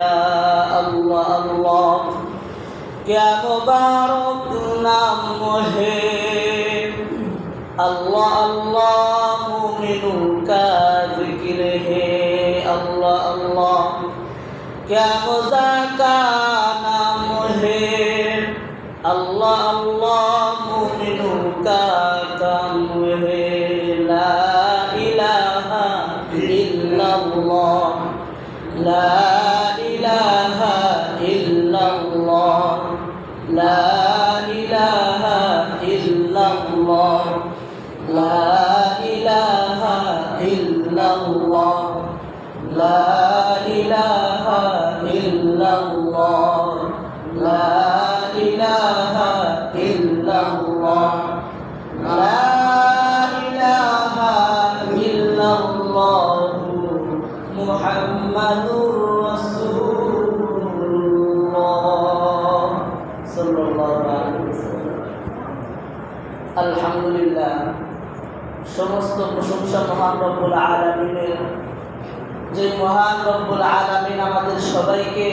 अल्लाह अल्लाह क्या मुबारक नाम है अल्लाह अल्लाह मोमिनों का जिक्र है अल्लाह अल्लाह क्या मजा لا إله إلا الله لا إله إلا الله لا إله إلا الله محمد رسول الله صلى الله عليه وسلم الحمد لله সমস্ত প্রশংসা মহান রব্বুল আলমিনের যে মহান রব্বুল আলামিন আমাদের সবাইকে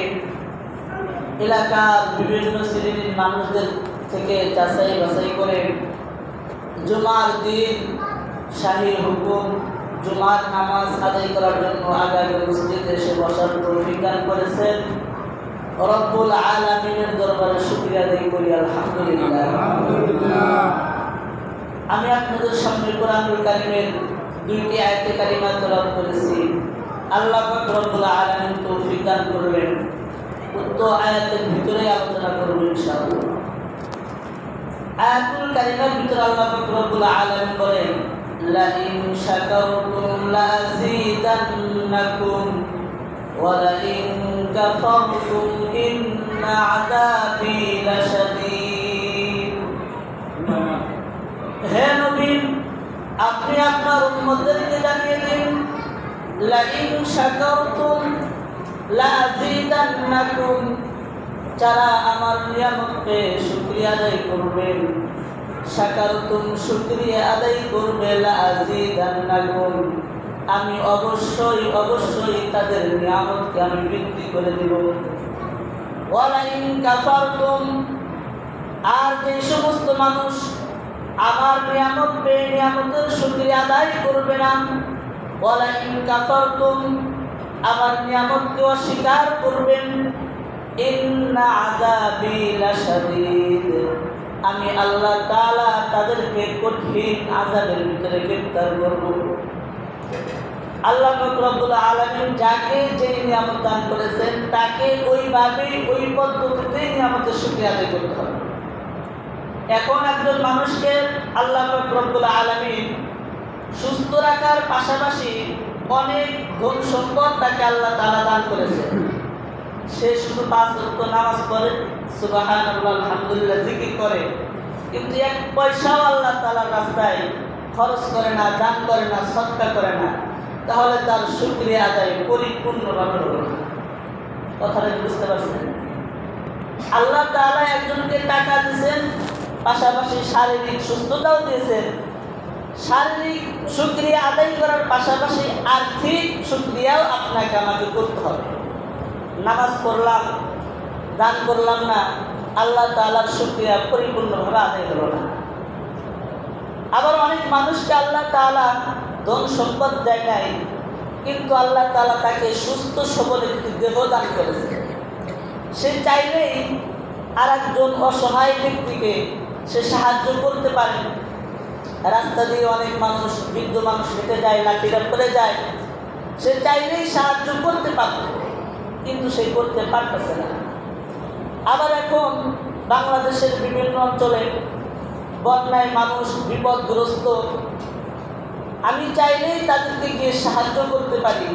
এলাকার বিভিন্ন শ্রেণির মানুষদের থেকে যাচাই বাছাই করে জুমার দিন শাহীর হুকুম, জুমার নামাজ আদায় করার জন্য আগামী মসজিদে এসে বসার তৌফিক দান করেছেন। রব্বুল আলামিনের দরবারে শুকরিয়া আদায় করি, আলহামদুলিল্লাহ। আমি আপনাদের সামনে কোরআনুল কারিমের দুইটি আয়াতে কারিমা তেলাওয়াত করেছি। আল্লাহ পাক রব্বুল আলামিন তৌফিক দান করবেন উক্ত আয়াতের ভিতরে আলোচনা করব ইনশাআল্লাহ আয়াতুল কারিমার ভিতরে আল্লাহ পাক রব্বুল আলামিন বলেন لئن شكرتم لأزيدنكم ولئن كفرتم إن عذابي لشديد হে নবী আপনি আপনার উম্মতদেরকে জানিয়ে দিন লাইন শাকারতুম লাযিদান্নাকুম। যারা আমার নিয়ামতকে শুকরিয়া আদায় করবেন শাকারতুম শুকরিয়া আদায় করবে, লাযিদান্নাকুম। আমি অবশ্যই অবশ্যই তাদের নিয়ামতকে আমি বৃদ্ধি করে দেব। ওয়ালাইন কাফারতুম, আর যে সমস্ত মানুষ আমার নিয়ামত পেয়ে নিয়ামতের শুক্রিয়া আদায় করবে না ওয়ালাইন কাফারতুম, আমার নিয়ামতকে অস্বীকার করবেন। আমি আল্লাহ তাআলা তাদেরকে কঠিন আযাবের ভিতরে গ্রেফতার করব। আল্লাহ পাক রব্বুল আলামিন যাকে যেই নিয়ামত দান করেছেন, তাকে ওইভাবেই ওই পদ্ধতিতেই নিয়ামতের শুকরিয়া আদায় করতে হবে। এখন একজন মানুষকে আল্লাহ পাক রব্বুল আলামিন সুস্থ রাখার পাশাপাশি অনেক ধন সম্পদ তাকে আল্লাহ তাআলা দান করেছে সে শুধু পাঁচ ওয়াক্ত নামাজ পড়ে, সুবহানাল্লাহ, আলহামদুলিল্লাহ, জিকির করে। কিন্তু এক পয়সাও আল্লাহ তাআলার রাস্তায় খরচ করে না, দান করে না সৎকা করে না। তাহলে তার শুকরিয়া আদায় পরিপূর্ণভাবে হবে কথাটা বুঝতে পারছেন? আল্লাহ তাআলা একজনকে টাকা দিয়েছেন, পাশাপাশি শারীরিক সুস্থতাও দিয়েছেন শারীরিক সুক্রিয়া আদায় করার পাশাপাশি আর্থিক সুক্রিয়াও আপনাকে আমাকে করতে হবে। নামাজ পড়লাম, দান করলাম না, আল্লাহ তাআলার সুক্রিয়া পরিপূর্ণভাবে আদায় হলো না। আবার অনেক মানুষকে আল্লাহ তাআলা ধন সম্পদ দেয় নাই, কিন্তু আল্লাহ তাআলা তাকে সুস্থ সবল একটি দেহ দান করেছে। সে চাইলেই আর একজন অসহায় ব্যক্তিকে সে সাহায্য করতে পারে। রাস্তা দিয়ে অনেক মানুষ, বৃদ্ধ মানুষ হেঁটে যায় লাঠিরা পড়ে যায়। সে চাইলেই সাহায্য করতে পারত, কিন্তু সে করতে পারতেছে না। আবার এখন বাংলাদেশের বিভিন্ন অঞ্চলে বন্যায় মানুষ বিপদগ্রস্ত। আমি চাইলেই তাদেরকে গিয়ে সাহায্য করতে পারি,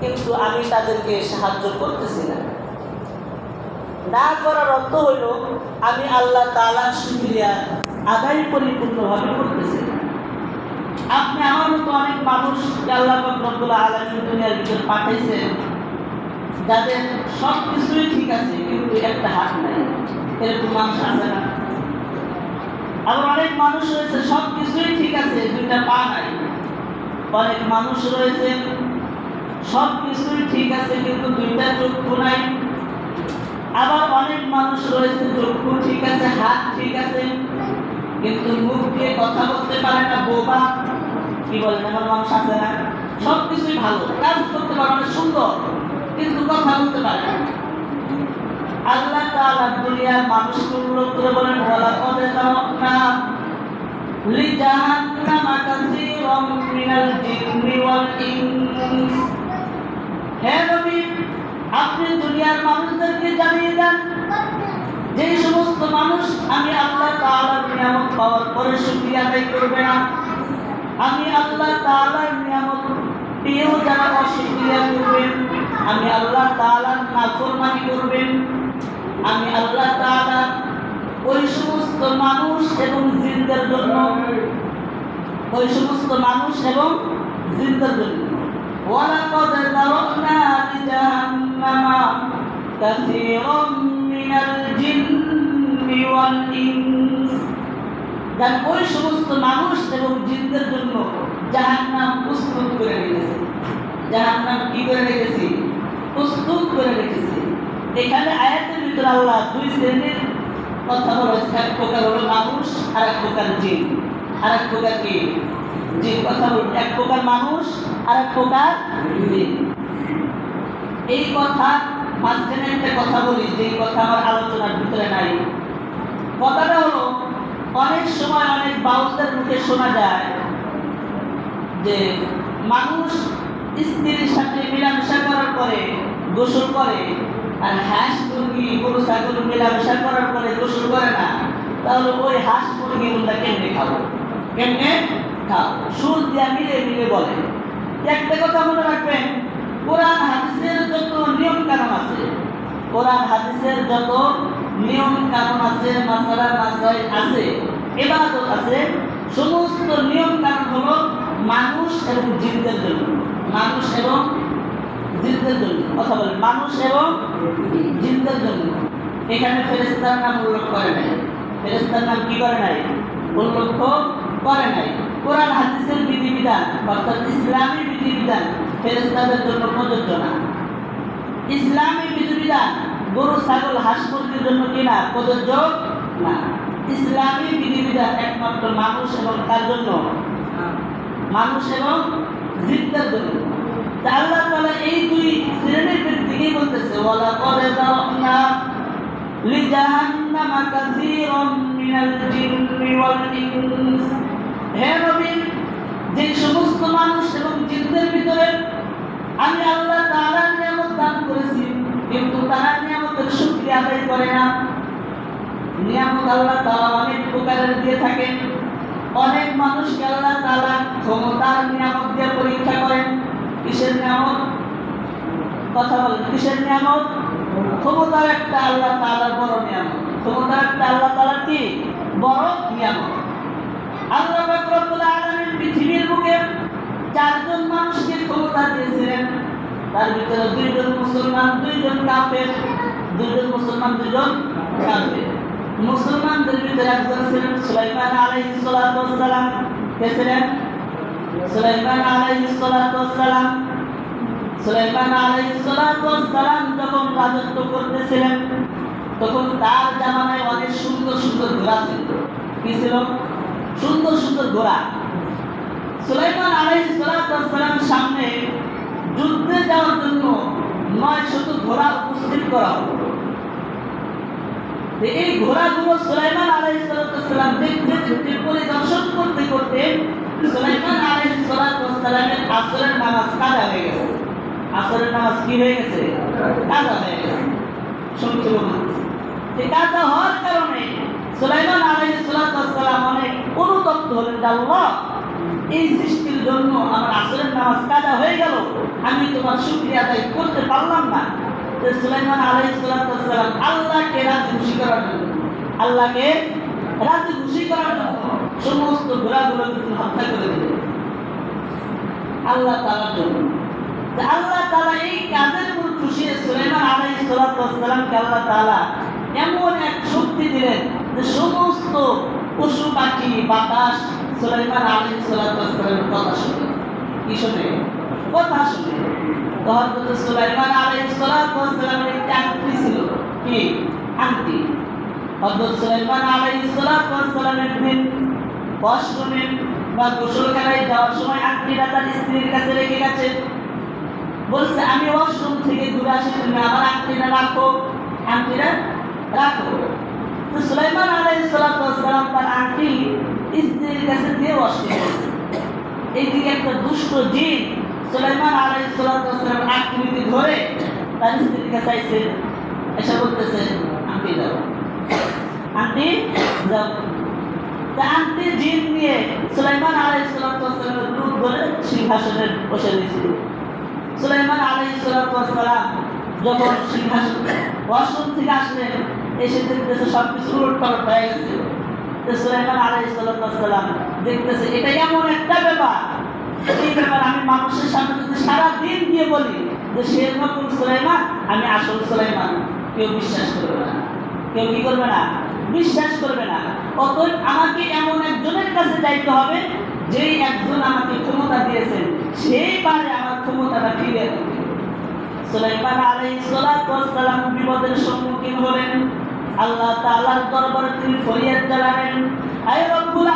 কিন্তু আমি তাদেরকে সাহায্য করতেছি না। না করার অর্থ হইল, আমি আল্লাহ তালা শুক্রিয়া আদায় পরিপূর্ণভাবে করতেছি। আপনি আমার মতো অনেক মানুষ আল্লাহ রব্বুল দুনিয়ার পাঠাইছেন যাদের সব কিছুই ঠিক আছে, কিন্তু একটা হাত নাই। এরকম মানুষ আছে না। আবার অনেক মানুষ রয়েছে সব কিছুই ঠিক আছে, দুইটা পা নাই। অনেক মানুষ রয়েছে সব কিছুই ঠিক আছে, কিন্তু দুইটা চক্ষু নাই। আবার অনেক মানুষ রয়েছে, চক্ষু ঠিক আছে, হাত ঠিক আছে। কিন্তু মুখ দিয়ে কথা বলতে পারে না, বোবা। কি বলেন এমন মানুষ আছে না? সব কিছুই ভালো, কাজ করতে পারে অনেক সুন্দর, কিন্তু কথা বলতে পারে না। আল্লাহ তাআলা দুনিয়ার মানুষকে উল্লেখ করে বলেন ওয়ালা কদ তাওয়াক্কা কাসীরাম মিনাল জিন্নি ওয়াল ইনস। হে নবী, আপনি দুনিয়ার মানুষদেরকে জানিয়ে দেন যে সমস্ত মানুষ আমি আল্লাহ তাআলার নিয়ামত পাওয়ার পরে শুকরিয়া আদায় করবে না আমি আল্লাহ তাআলার নিয়ামত পেয়েও যারা অশুক্রিয়া করবেন আমি আল্লাহ তাআলার নাফরমানি করবেন আমি আল্লাহ তাআলা ওই সমস্ত মানুষ এবং জিনদের জন্য ওই সমস্ত মানুষ এবং জিনদের জন্য ولقد ذرأنا لجهنم كثيرا من الجن والإنس যার ওই সমস্ত মানুষ এবং জিনদের জন্য জাহান্নাম প্রস্তুত করে রেখেছে জাহান্নাম কি করে রেখেছি প্রস্তুত করে রেখেছি এখানে আয়াতের ভিতরে আল্লাহ দুই শ্রেণীর কথা বলেছে এক প্রকার হলো মানুষ আর এক প্রকার জিন আর এক প্রকার কি জিন কথা বল এক প্রকার মানুষ আর এক প্রকার জিন এই কথা মাঝখানে একটা কথা বলি, যে কথা আমার আলোচনার ভিতরে নাই। কথাটা হলো, অনেক সময় অনেক বাউলদের মুখে শোনা যায় যে মানুষ স্ত্রীর সাথে মেলামেশা করার পরে গোসল করে, আর হাঁস মুরগি, গরু, ছাগল মেলামেশা করার পরে গোসল করে না। তাহলে ওই হাঁস মুরগি গুলা কেমনে খাব? কেমনে খাও সুর দিয়া মিলে মিলে বলে। একটা কথা মনে রাখবেন কোরআন, হাদিসের যত নিয়ম কানুন আছে, কোরআন, হাদিসের যত নিয়ম কানুন আছে, মাসালা, মাসাই আছে এবাদত আছে, সমস্ত নিয়ম কানুন হলো মানুষ এবং জিনদের জন্য। মানুষ এবং জিনদের জন্য। কথা বলেন, মানুষ এবং জিনদের জন্য। এখানে ফেরেস্তার নাম উল্লেখ করে নাই। ফেরেস্তার নাম কি করে নাই? উল্লেখ করে নাই। কোরআন, হাদিসের বিধিবিধান, অর্থাৎ ইসলামী বিধিবিধান ফেরেস্তাদের জন্য প্রযোজ্য না। ইসলামী বিধিবিধান গরু, ছাগল, হাঁস মুরগির জন্য কিনা প্রযোজ্য না। ইসলামী বিধিবিধান একমাত্র মানুষ এবং তার জন্য মানুষ এবং জিনদের জন্য। আল্লাহ তাআলা এই দুই শ্রেণির ব্যক্তিকেই বলতেছে ওয়ালা করে দাও না লিজাহান্নামা কাসীরাম মিনাল জিন্নি ওয়াল ইনস হে নবী যে সমস্ত মানুষ এবং জিনদের ভিতরে আমি আল্লাহ তাআলার নিয়ামত দান করেছি, কিন্তু তারা নিয়ামতের শুকরিয়া আদায় করে না। নিয়ামত আল্লাহ তাআলা অনেক প্রকারের দিয়ে থাকেন। অনেক মানুষকে আল্লাহ তাআলা ক্ষমতার নিয়ামত দিয়ে পরীক্ষা করেন। কিসের নিয়ামত? কথা বলেন, কিসের নিয়ামত? ক্ষমতার একটা আল্লাহ তাআলার বড় নিয়ামত। ক্ষমতার একটা আল্লাহ তাআলার কি? বড় নিয়ামত। আল্লাহ রব্বুল আলামিন পৃথিবীর বুকে চারজন মানুষকে ক্ষমতা দিয়েছিলেন, তার ভিতরে দুইজন মুসলমান, দুইজন কাফের, দুইজন মুসলমান, দুইজন কাফের। মুসলমানদের ভিতরে একজন ছিলেন সুলাইমান ওয়াস সালাম। কে ছিলেন? সুলাইমান ওয়াস সালাম। সুলাইমান ওয়াস সালাম যখন রাজত্ব করতেছিলেন, তখন তার জামানায় অনেক সুন্দর সুন্দর ঘোড়া ছিল। কি ছিল? সুন্দর সুন্দর ঘোড়া। সালাম সামনে যুদ্ধে যাওয়ার জন্য নয় শত ঘোড়া উপস্থিত করা এই ঘোড়াগুলো সুলাইমান আলাইহিস সালাতু ওয়াস সালাম দেখতে দেখতে পরিদর্শন করতে করতে সুলাইমান আলাইহিস সালাতু ওয়াস সালামের আসরের নামাজ কাজা হয়ে গেছে। আসরের নামাজ কি হয়ে গেছে? কাজা হয়ে গেছে। হওয়ার কারণে সুলাইমান আলাইহিস সালাতু ওয়াস সালাম অনেক অনুতপ্ত হলেন আল্লাহ এই সৃষ্টির জন্য আমার আসরের নামাজ কাজা হয়ে গেল। আমি তোমার শুকরিয়া আদায় করতে পারলাম না। তো সুলাইমান সালাম আল্লাহকে রাজি খুশি করার জন্য, আল্লাহকে রাজি খুশি করার জন্য সমস্ত ঘোড়াগুলো কিন্তু হত্যা করে দিলেন আল্লাহ তাআলার জন্য। আল্লাহ তাআলা এই কাজের উপর খুশি সুলাইমান সালাতু আল্লাহ তাআলা এমন এক শক্তি দিলেন যে সমস্ত পশু পাখি, বাতাস সুলাইমান ওয়াস কথা শুনে। কি শুনে? কথা শুনে। সুলাইমান ওয়াস একটি আংটি ছিল। কি? আংটি। হযরত সুলাইমান ওয়াস দিন বা যাওয়ার সময় আংটিটা তার স্ত্রীর কাছে রেখে গেছে। বলছে, আমি ওয়াশরুম থেকে ঘুরে আসি তুমি আমার আংটিটা রাখো। আংটিটা রাখো। তো সুলাইমান আলাইহিস সালাতু ওয়াস সালাম তার আংটি স্ত্রীর কাছে দিয়ে করছে এইদিকে একটা দুষ্ট জিন সুলাইমান ওয়াস সালাম আংটি ধরে তার স্ত্রীর কাছে আইছে, এসে বলতেছে আংটি দাও আংটি দাও তা আংটি জিন নিয়ে সুলাইমান ওয়াস সালামের রূপ ধরে সিংহাসনে বসে দিয়েছিল সুলাইমান আলাইহিস সালাতু যখন সিংহাসন ওয়াশরুম থেকে আসলেন এসে দেখতেছে সব কিছু উলট হয়ে গেছে তো সুলাইমান আলাইহিস সালাতু ওয়াস সালাম দেখতেছে, এটা এমন একটা ব্যাপার। এই ব্যাপার আমি মানুষের সামনে যদি সারা দিন দিয়ে বলি যে সে নতুন সুলাইমান, আমি আসল সুলাইমান। কেউ বিশ্বাস করবে না। কেউ কি করবে না? বিশ্বাস করবে না। অতএব আমাকে এমন একজনের কাছে যাইতে হবে, যেই একজন আমাকে ক্ষমতা দিয়েছেন সেই পারে আমার ক্ষমতাটা ফিরে সুলাইমান ওয়াস সালাম বিপদের সম্মুখীন হলেন। আল্লাহ তাআলার দরবারে তিনি ফরিয়াদ জানালেন আয় রব্বুল